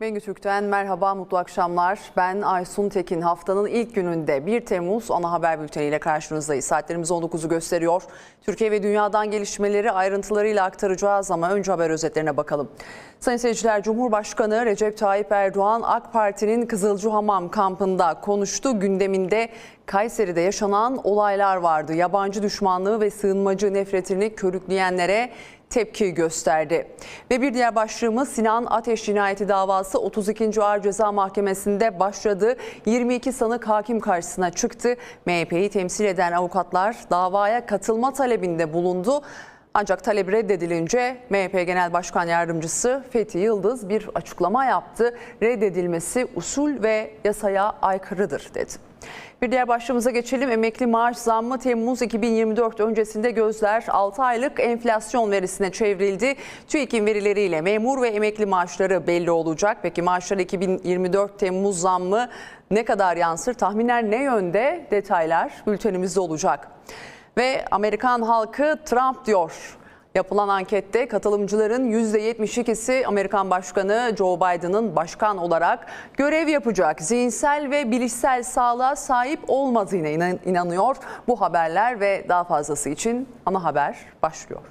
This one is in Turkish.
Bengü Türk'ten merhaba, mutlu akşamlar. Ben Aysun Tekin. Haftanın ilk gününde 1 Temmuz ana haber bülteniyle karşınızdayız. Saatlerimiz 19'u gösteriyor. Türkiye ve dünyadan gelişmeleri ayrıntılarıyla aktaracağız ama önce haber özetlerine bakalım. Sayın seyirciler, Cumhurbaşkanı Recep Tayyip Erdoğan AK Parti'nin Kızılcahamam kampında konuştu. Gündeminde Kayseri'de yaşanan olaylar vardı. Yabancı düşmanlığı ve sığınmacı nefretini körükleyenlere tepki gösterdi. Ve bir diğer başlığımız Sinan Ateş cinayeti davası 32. Ağır Ceza Mahkemesi'nde başladı. 22 sanık hakim karşısına çıktı. MHP'yi temsil eden avukatlar davaya katılma talebinde bulundu. Ancak talep reddedilince MHP Genel Başkan Yardımcısı Fethi Yıldız bir açıklama yaptı. Reddedilmesi usul ve yasaya aykırıdır dedi. Bir diğer başlığımıza geçelim. Emekli maaş zammı Temmuz 2024 öncesinde gözler 6 aylık enflasyon verisine çevrildi. TÜİK'in verileriyle memur ve emekli maaşları belli olacak. Peki maaşlar 2024 Temmuz zammı ne kadar yansır? Tahminler ne yönde? Detaylar bültenimizde olacak. Ve Amerikan halkı Trump diyor. Yapılan ankette katılımcıların %72'si Amerikan Başkanı Joe Biden'ın başkan olarak görev yapacak, zihinsel ve bilişsel sağlığa sahip olmadığına inan- inanıyor. Bu haberler ve daha fazlası için ana haber başlıyor.